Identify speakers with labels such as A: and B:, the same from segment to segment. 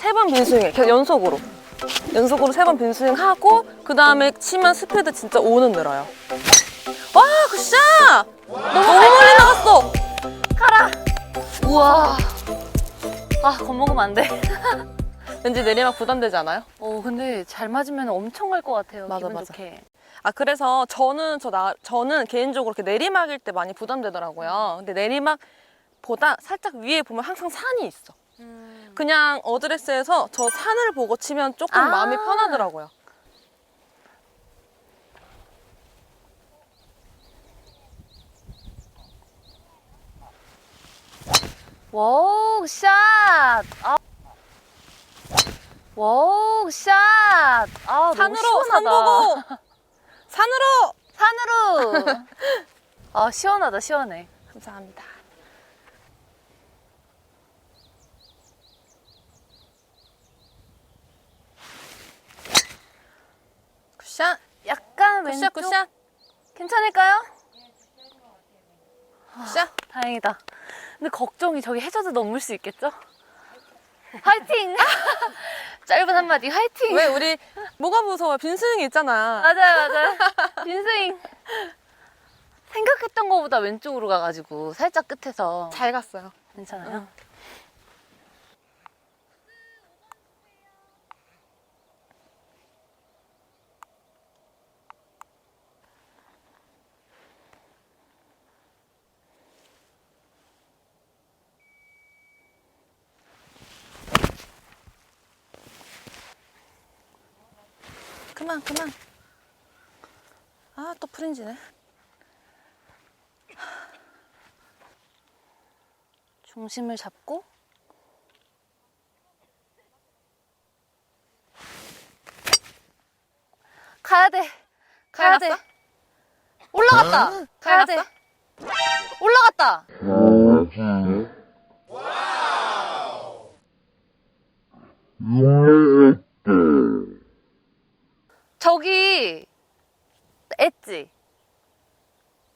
A: 세 번 빈스윙해. 연속으로. 연속으로 세 번 빈스윙 하고 그 다음에 치면 스피드 진짜 5는 늘어요. 와, 굿샷! 너무 멀리 나갔어.
B: 우와. 아, 겁먹으면 안 돼.
A: 왠지 내리막 부담되지 않아요?
B: 어, 근데 잘 맞으면 엄청 갈 것 같아요.
A: 맞아,
B: 기분
A: 맞아.
B: 좋게.
A: 아 그래서 저는 저 나 저는 개인적으로 이렇게 내리막일 때 많이 부담되더라고요. 근데 내리막 보다 살짝 위에 보면 항상 산이 있어. 그냥 어드레스에서 저 산을 보고 치면 조금
B: 아.
A: 마음이 편하더라고요.
B: 와우, 샷! 아. 와우, 샷! 아,
A: 산으로 산. 보고 산으로
B: 산으로! 아, 시원하다, 시원해.
A: 감사합니다. 굿샷
B: 약간 왼쪽
A: 굿샷
B: 괜찮을까요?
A: 굿샷
B: 다행이다. 근데 걱정이 저기 해저드 넘을 수 있겠죠? 화이팅! 짧은 한마디 화이팅!
A: 왜 우리 뭐가 무서워 빈스윙이 있잖아.
B: 맞아요, 맞아요. 빈스윙. 생각했던 것보다 왼쪽으로 가가지고 살짝 끝에서
A: 잘 갔어요.
B: 괜찮아요.
A: 그만 그만. 아 또 프린지네.
B: 중심을 잡고 가야 돼. 가야 돼. 올라갔다. 가야
A: 잘
B: 돼. 올라갔다. 저기 엣지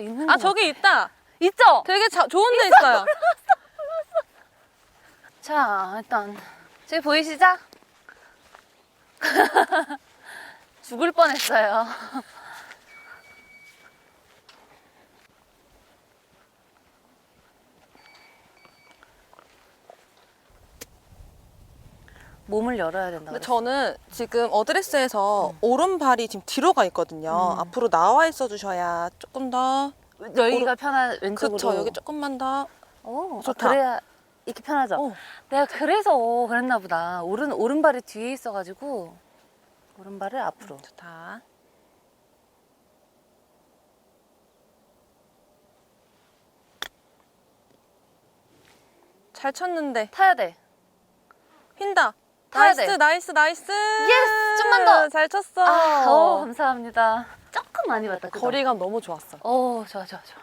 B: 있는 아거
A: 저기 있다.
B: 있죠?
A: 되게 자, 좋은 데 있어요.
B: 자, 일단 저기 보이시죠? 죽을 뻔했어요. 몸을 열어야 된다.
A: 근데. 저는 지금 어드레스에서 오른발이 지금 뒤로 가 있거든요.
B: 음.
A: 앞으로 나와 있어 주셔야 조금 더.
B: 여기가 편한 왼쪽으로.
A: 그쵸 여기 조금만 더.
B: 오,
A: 좋다.
B: 아, 그래야 이렇게 편하죠.
A: 어.
B: 내가 그래서 그랬나 보다. 오른 오른발이 뒤에 있어가지고 오른발을 앞으로.
A: 좋다. 잘 쳤는데
B: 타야 돼.
A: 휜다.
B: 타야
A: 나이스
B: 돼.
A: 나이스 나이스.
B: 예스! 좀만 더.
A: 잘 쳤어.
B: 아, 오, 감사합니다. 조금 많이 봤다. 그죠?
A: 거리감 너무 좋았어.
B: 오, 좋아, 좋아, 좋아.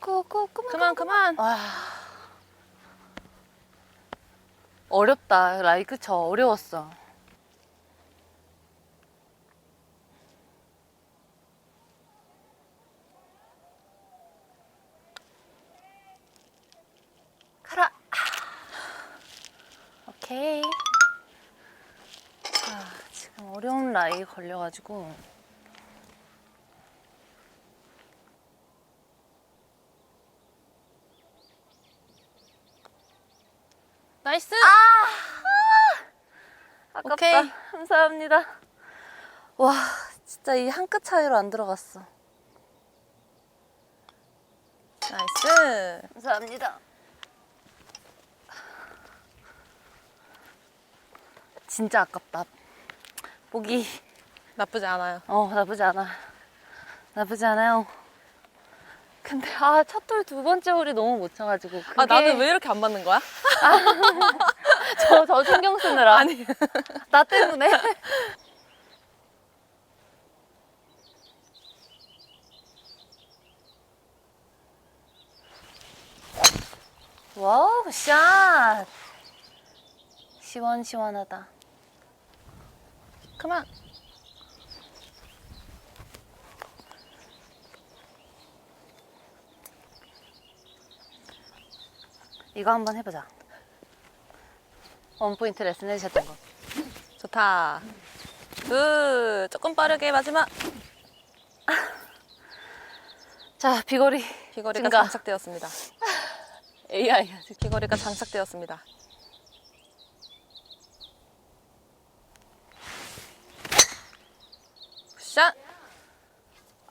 B: 고고
A: 그만
B: 그만
A: 그만.
B: 와 어렵다 라이 그쵸 어려웠어 오케이 자 지금 어려운 라이 걸려가지고
A: 나이스.
B: 아깝다.
A: 오케이.
B: 감사합니다. 와, 진짜 이 한 끗 차이로 안 들어갔어.
A: 나이스.
B: 감사합니다. 진짜 아깝다. 보기,
A: 나쁘지 않아요.
B: 어, 나쁘지 않아. 나쁘지 않아요. 근데, 아, 첫돌 두 번째 홀이 너무 못 쳐가지고. 그게
A: 아 나는 왜 이렇게 안 맞는 거야?
B: 저, 저 신경 쓰느라.
A: 아니.
B: 나 때문에. 와우, 샷! 시원시원하다.
A: Come on.
B: 이거 한번 해보자. 원포인트 레슨 해주셨던 거.
A: 좋다. 으, 조금 빠르게 마지막.
B: 자, 비거리.
A: 비거리가 장착되었습니다. AI야. 비거리가 장착되었습니다. 샷!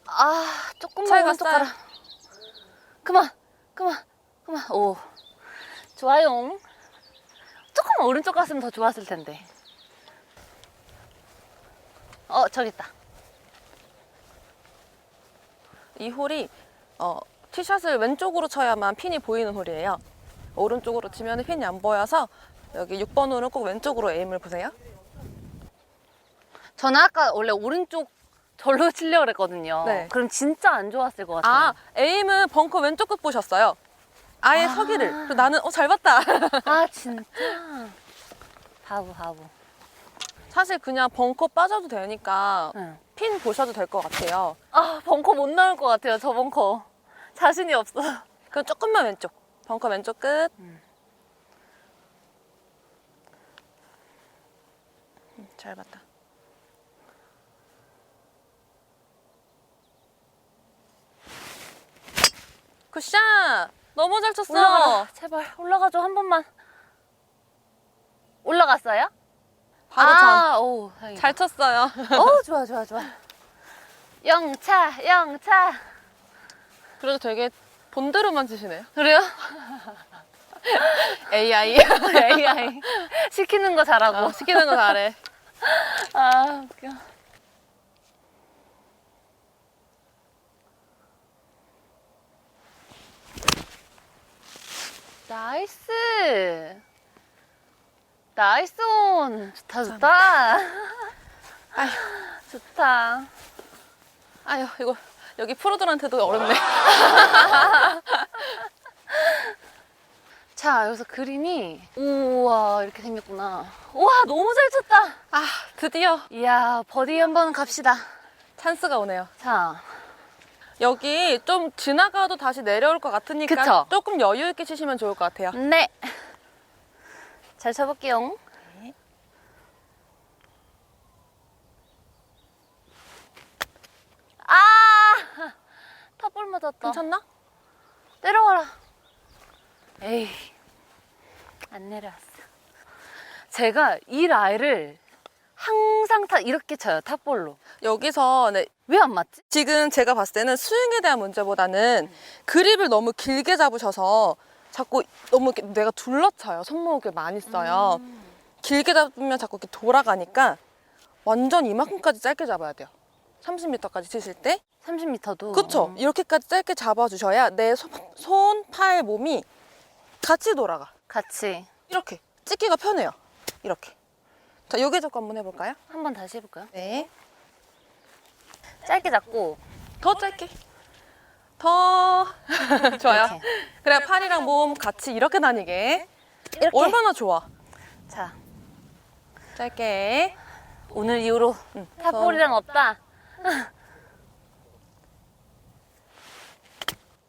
B: 아, 조금만
A: 갔어요.
B: 가라. 그만, 그만, 그만. 오, 좋아요. 조금 오른쪽 갔으면 더 좋았을 텐데. 어, 저기 있다.
A: 이 홀이 어, 티샷을 왼쪽으로 쳐야만 핀이 보이는 홀이에요. 오른쪽으로 치면 핀이 안 보여서 여기 6번 홀은 꼭 왼쪽으로 에임을 보세요.
B: 저는 아까 원래 오른쪽 절로 치려고 그랬거든요.
A: 네.
B: 그럼 진짜 안 좋았을 것 같아요.
A: 아, 에임은 벙커 왼쪽 끝 보셨어요. 아예
B: 아.
A: 서기를. 그래서 나는 어, 잘 봤다.
B: 아, 진짜. 바보, 바보.
A: 사실 그냥 벙커 빠져도 되니까
B: 응.
A: 핀 보셔도 될 것 같아요.
B: 아, 벙커 못 나올 것 같아요, 저 벙커. 자신이 없어.
A: 그럼 조금만 왼쪽. 벙커 왼쪽 끝.
B: 음.
A: 음, 잘 봤다. 굿샷! 너무 잘 쳤어.
B: 올라가라. 제발, 올라가줘, 한 번만. 올라갔어요?
A: 바로 전.
B: 아, 오, 다행이다.
A: 잘 쳤어요.
B: 오, 좋아, 좋아, 좋아. 영차, 영차.
A: 그래도 되게 본대로만 치시네요.
B: 그래요?
A: AI.
B: AI. 시키는 거 잘하고.
A: 어, 시키는 거 잘해.
B: 아, 웃겨. 나이스. 나이스 온. 좋다, 좋다.
A: 아휴.
B: 좋다.
A: 아유, 이거 여기 프로들한테도 어렵네.
B: 자, 여기서 그림이 우와 이렇게 생겼구나. 우와 너무 잘 쳤다.
A: 아, 드디어
B: 이야 버디 한번 갑시다.
A: 찬스가 오네요.
B: 자,
A: 여기 좀 지나가도 다시 내려올 것 같으니까
B: 그쵸?
A: 조금 여유 있게 치시면 좋을 것 같아요.
B: 네. 잘 쳐볼게요. 아, 탑볼 맞았다.
A: 괜찮나?
B: 내려와라. 에이, 안 내려왔어. 제가 이 라이를 항상 다 이렇게 쳐요, 탑볼로.
A: 여기서 네,
B: 왜 안 맞지?
A: 지금 제가 봤을 때는 스윙에 대한 문제보다는 그립을 너무 길게 잡으셔서 자꾸 너무 이렇게 내가 둘러쳐요. 손목을 많이 써요. 길게 잡으면 자꾸 이렇게 돌아가니까 완전 이만큼까지 짧게 잡아야 돼요. 30m까지 치실 때.
B: 30m도.
A: 그쵸? 이렇게까지 짧게 잡아주셔야 내 손, 손, 팔, 몸이 같이 돌아가.
B: 같이.
A: 이렇게. 찍기가 편해요. 이렇게. 자, 여기 잡고 한번 해볼까요?
B: 한 번 다시 해볼까요?
A: 네.
B: 짧게 잡고.
A: 더 짧게. 더. 좋아요. 그래, 팔이랑 몸 같이 이렇게 다니게.
B: 이렇게.
A: 얼마나 좋아.
B: 자,
A: 짧게.
B: 오늘 이후로
A: 응.
B: 탑볼이랑 없다.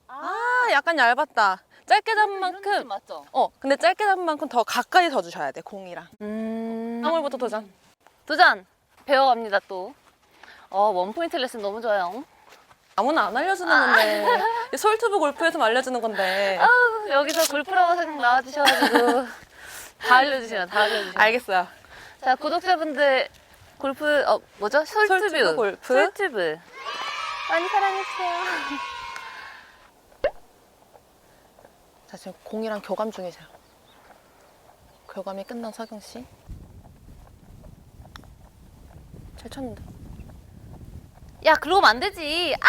A: 아, 약간 얇았다. 짧게 잡은 만큼.
B: 맞죠?
A: 어, 근데 짧게 잡은 만큼 더 가까이 더 주셔야 돼, 공이랑.
B: 음.
A: 사물부터 도전.
B: 도전! 배워갑니다, 또. 어, 원포인트 레슨 너무 좋아요.
A: 아무나 안 알려주는 건데. 솔투브 골프에서 알려주는 건데.
B: 아우, 여기서 골프라고 생각 나와주셔가지고. 다 알려주시네요, 다 알려주시네요.
A: 알겠어요.
B: 자, 구독자분들, 골프, 어, 뭐죠? 솔튜브.
A: 솔튜브 골프.
B: 솔튜브. 많이 사랑해주세요.
A: 자, 지금 공이랑 교감 중이세요. 교감이 끝난 서경 씨. 잘 쳤는데.
B: 야, 그러면 안 되지. 아!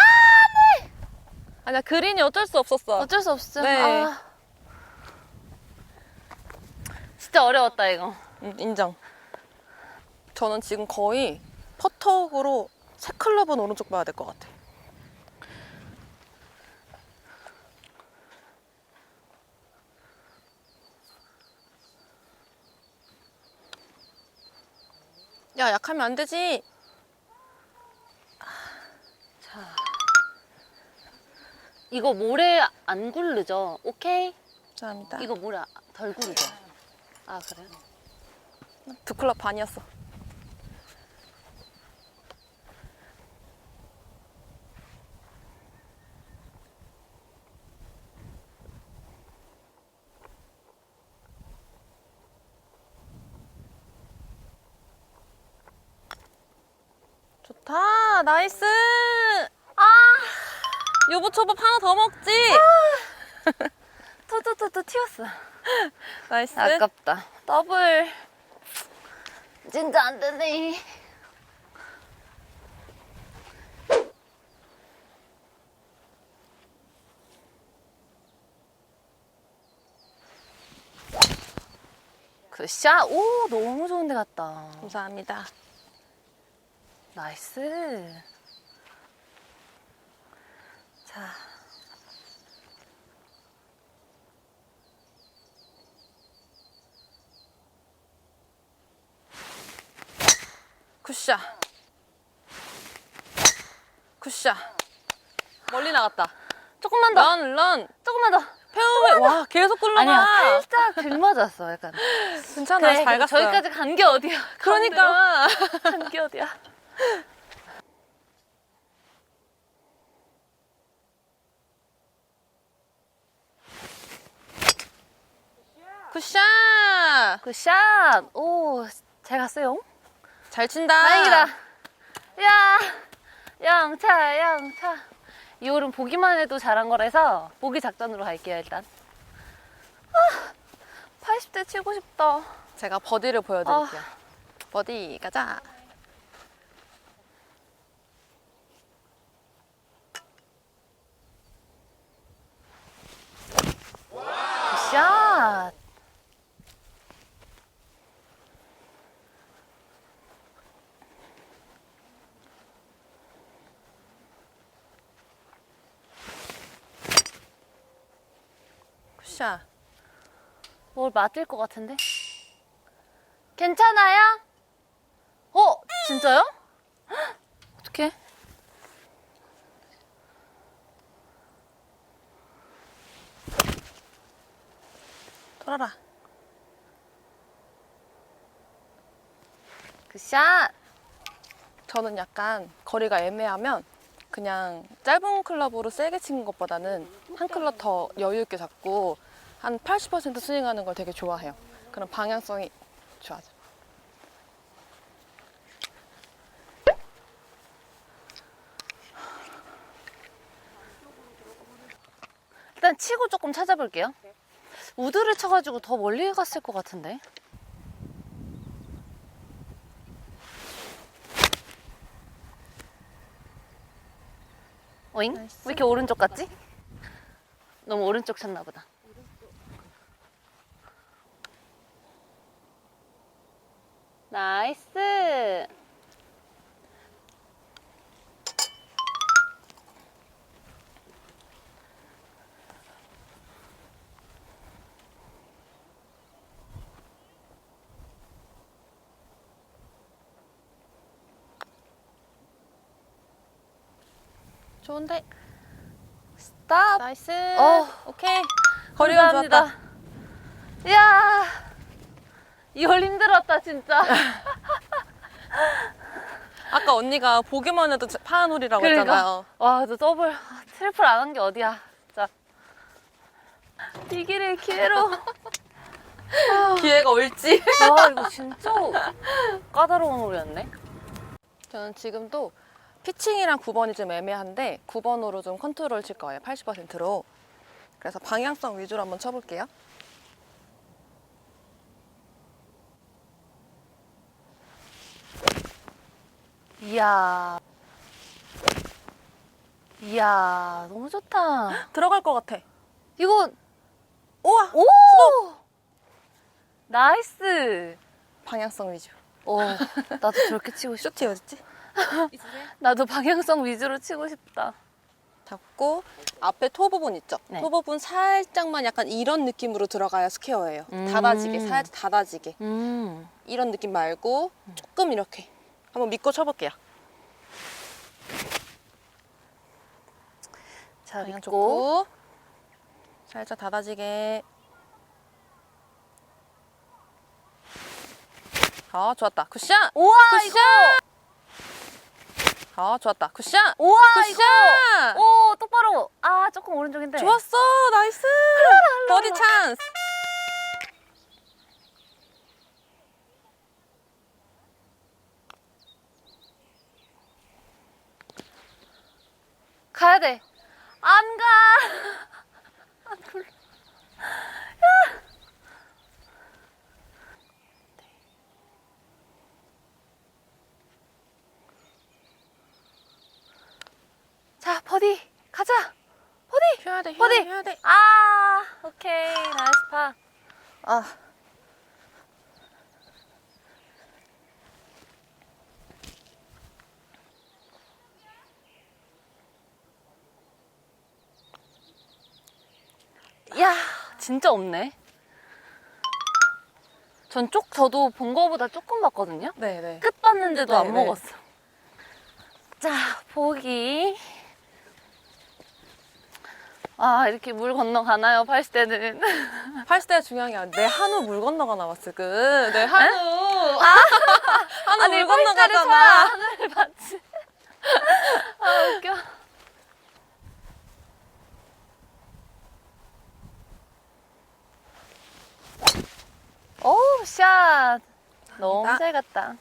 A: 아니야, 그린이 어쩔 수 없었어.
B: 어쩔 수 없어.
A: 네.
B: 아. 진짜 어려웠다, 이거.
A: 음, 인정. 저는 지금 거의 퍼터으로 세 클럽은 오른쪽 봐야 될 것 같아. 야, 약하면 안 되지.
B: 이거 모래 안 굴르죠? 오케이?
A: 감사합니다.
B: 이거 물에 덜 구르죠? 아 그래요?
A: 두 클럽 반이었어. 나이스. 아. 유부초밥 하나 더 먹지.
B: 토토토토 튀었어.
A: 나이스.
B: 아깝다. 더블. 진짜 안 되네. 굿샷. 오, 너무 좋은 데 갔다.
A: 감사합니다.
B: 나이스. 자,
A: 굿샷. 굿샷. 멀리 나갔다.
B: 조금만 더.
A: 런, 런.
B: 조금만 더.
A: 페어웨이. 와, 계속 굴러가.
B: 아니야, 살짝 들 맞았어, 약간.
A: 괜찮아.
B: 그래,
A: 잘 갔어요.
B: 저기까지 간 게 어디야.
A: 그러니까.
B: 간 게 어디야.
A: 굿샷.
B: 굿샷. 오, 잘 갔어요.
A: 잘 친다.
B: 다행이다. 야, 영차, 영차. 이 홀은 보기만 해도 잘한 거라서 보기 작전으로 갈게요, 일단. 아, 80대 치고 싶다.
A: 제가 버디를 보여드릴게요. 버디 가자.
B: 굿샷.
A: 굿 샷.
B: 뭘 맞을 것 같은데? 괜찮아요? 어? 진짜요? 헉, 어떡해?
A: 돌아라.
B: 굿샷.
A: 저는 약간 거리가 애매하면 그냥 짧은 클럽으로 세게 치는 것보다는 한 클럽 더 여유 있게 잡고 한 80% 스윙하는 걸 되게 좋아해요. 그럼 방향성이 좋아져.
B: 일단 치고 조금 찾아볼게요. 우드를 쳐가지고 더 멀리 갔을 것 같은데. 어잉? 왜 이렇게 오른쪽 같지? 너무 오른쪽 쳤나 보다. 나이스.
A: 좋은데?
B: 스탑.
A: 나이스.
B: 어.
A: 오케이. 거리가. 좋았다.
B: 이야, 이걸 힘들었다 진짜.
A: 아까 언니가 보기만 해도 파란 홀이라고
B: 그러니까.
A: 했잖아요.
B: 와, 너 더블 아, 트리플 안 한 게 어디야, 진짜. 이 길을 기회로.
A: 기회가 올지.
B: 와, 이거 진짜 까다로운 홀이었네.
A: 저는 지금도 피칭이랑 9번이 좀 애매한데 9번으로 좀 컨트롤 칠 거예요. 80%로. 그래서 방향성 위주로 한번 쳐볼게요.
B: 이야. 이야, 너무 좋다.
A: 들어갈 것 같아.
B: 이거,
A: 우와!
B: 오! 나이스.
A: 방향성 위주.
B: 어, 나도 저렇게 치고 싶다.
A: 쇼티 어딨지?
B: 나도 방향성 위주로 치고 싶다.
A: 잡고 앞에 토 부분 있죠?
B: 네.
A: 토 부분 살짝만 약간 이런 느낌으로 들어가야 스퀘어예요.
B: 음.
A: 닫아지게, 살짝 닫아지게.
B: 음.
A: 이런 느낌 말고 조금 이렇게. 한번 믿고 쳐볼게요.
B: 자, 그냥
A: 좋고 살짝 닫아지게. 아, 좋았다. 굿샷!
B: 우와,
A: 굿샷!
B: 어, 이거!
A: 아, 좋았다. 굿샷!
B: 우와,
A: 굿샷!
B: 이거! 오, 똑바로. 아, 조금 오른쪽인데.
A: 좋았어! 나이스! 더디 찬스!
B: 가야 돼. 안 가. 아, 불- 야. 자, 버디 가자. 버디.
A: 해야 돼,
B: 버디.
A: 해야 돼.
B: 아, 오케이. 나이스 파.
A: 아.
B: 야, 진짜 없네. 전 쪽, 저도 본 거보다 조금 봤거든요.
A: 네네.
B: 끝 봤는데도
A: 네,
B: 안
A: 네.
B: 먹었어. 자, 보기. 아, 이렇게 물 건너 가나요, 80대는?
A: 80대 중요한 게 아니라 내 한우 물 건너가 나왔을 그. 내 한우. 한우 물 건너가잖아.
B: 하늘을 봤지. 아, 웃겨. 오우, 샷. 너무
A: 감사합니다.
B: 잘 갔다.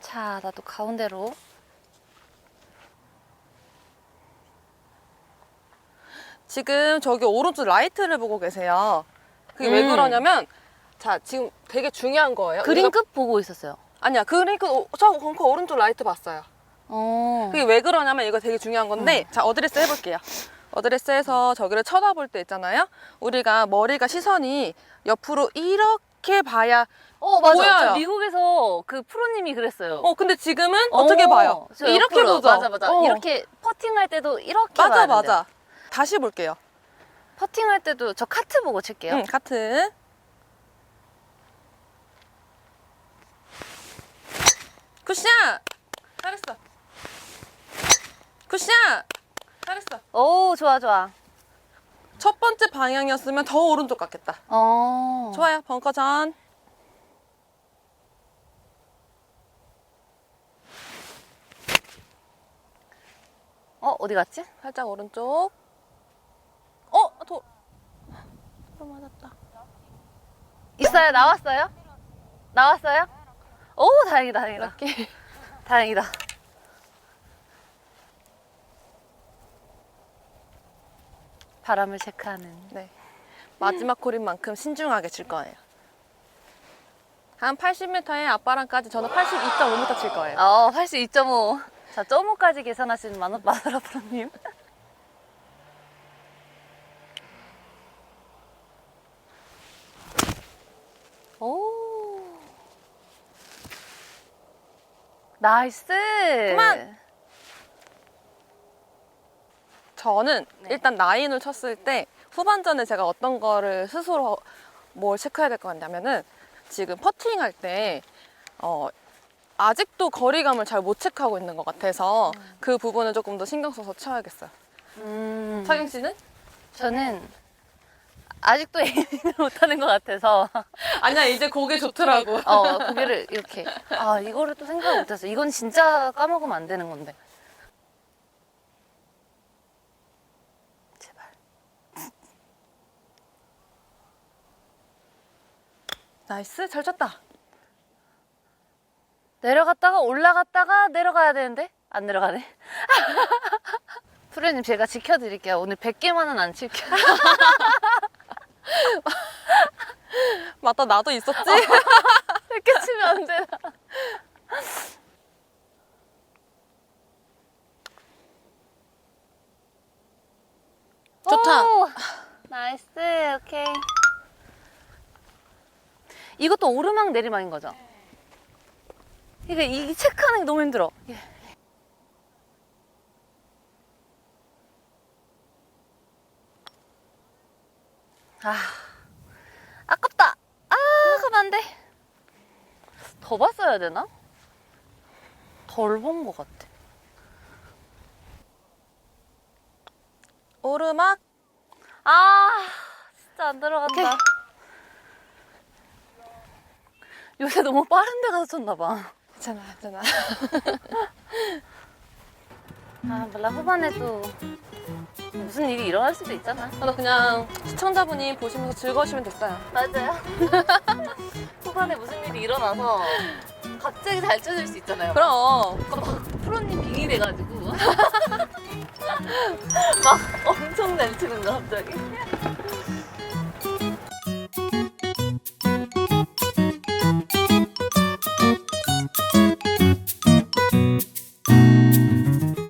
B: 자, 나도 가운데로.
A: 지금 저기 오른쪽 라이트를 보고 계세요. 그게 왜
B: 음.
A: 그러냐면, 자, 지금 되게 중요한 거예요.
B: 그린
A: 우리가-
B: 끝 보고 있었어요.
A: 아니야, 그린 끝, 오- 저 벙커 오른쪽 라이트 봤어요.
B: 어.
A: 그게 왜 그러냐면 이거 되게 중요한 건데, 자, 어드레스 해볼게요. 어드레스에서 저기를 쳐다볼 때 있잖아요. 우리가 머리가 시선이 옆으로 이렇게 봐야,
B: 어, 맞아.
A: 보여요.
B: 저 미국에서 그 프로님이 그랬어요.
A: 어, 근데 지금은 어 떻게
B: 어,
A: 봐요?
B: 저
A: 이렇게
B: 옆으로.
A: 보죠.
B: 맞아, 맞아.
A: 어.
B: 이렇게 퍼팅할 때도 이렇게
A: 맞아,
B: 봐야.
A: 맞아. 다시 볼게요.
B: 퍼팅할 때도 저 카트 보고 칠게요.
A: 응, 카트. 굿샷! 잘했어. 굿샷! 잘했어.
B: 오, 좋아, 좋아.
A: 첫 번째 방향이었으면 더 오른쪽 같겠다.
B: 어.
A: 좋아요. 벙커 전.
B: 어, 어디 갔지?
A: 살짝 오른쪽. 어, 도. 또 맞았다.
B: 있어요? 나왔어요? 나왔어요? 오, 다행이다, 다행이다.
A: 이렇게.
B: 다행이다. 바람을 체크하는.
A: 네. 마지막 콜인 만큼 신중하게 칠 거예요. 한 80m에 앞바람까지 저는 82.5m 칠 거예요.
B: 어, 82.5. 자, 점호까지 계산하신 만원 마더라 프로님. 오. 나이스.
A: 그만. 저는
B: 네.
A: 일단 나인을 쳤을 때 후반전에 제가 어떤 거를 스스로 뭘 체크해야 될 것 같냐면은 지금 퍼팅 할때 어, 아직도 거리감을 잘 못 체크하고 있는 것 같아서 그 부분을 조금 더 신경 써서 쳐야겠어요.
B: 음.
A: 차경 씨는?
B: 저는 아직도 에이밍을 못하는 것 같아서
A: 아니야 이제 그게 좋더라고.
B: 어 고개를 이렇게 아 이거를 또 생각 못했어 이건 진짜 까먹으면 안 되는 건데
A: 나이스 잘 쳤다.
B: 내려갔다가 올라갔다가 내려가야 되는데 안 내려가네 프로님 제가 지켜드릴게요 오늘 100개만은 안 칠게요
A: 맞다 나도 있었지.
B: 100개 치면 안 되나
A: 좋다.
B: 오, 나이스 오케이 이것도 오르막 내리막인 거죠? 이게 이 체크하는 게 너무 힘들어. 예. 아 아깝다. 아 가면 안돼. 더 봤어야 되나? 덜 본 것 같아.
A: 오르막?
B: 아 진짜 안 들어간다 요새 너무 빠른 데 가서 쳤나 봐.
A: 괜찮아, 괜찮아.
B: 아 몰라 후반에 또 무슨 일이 일어날 수도 있잖아.
A: 저도 그냥 시청자분이 보시면서 즐거우시면 됐어요.
B: 맞아요. 후반에 무슨 일이 일어나서 갑자기 잘 쳐질 수 있잖아요.
A: 그럼.
B: 막 프로님 빙이 돼가지고 막 엄청 잘 치는 거 갑자기.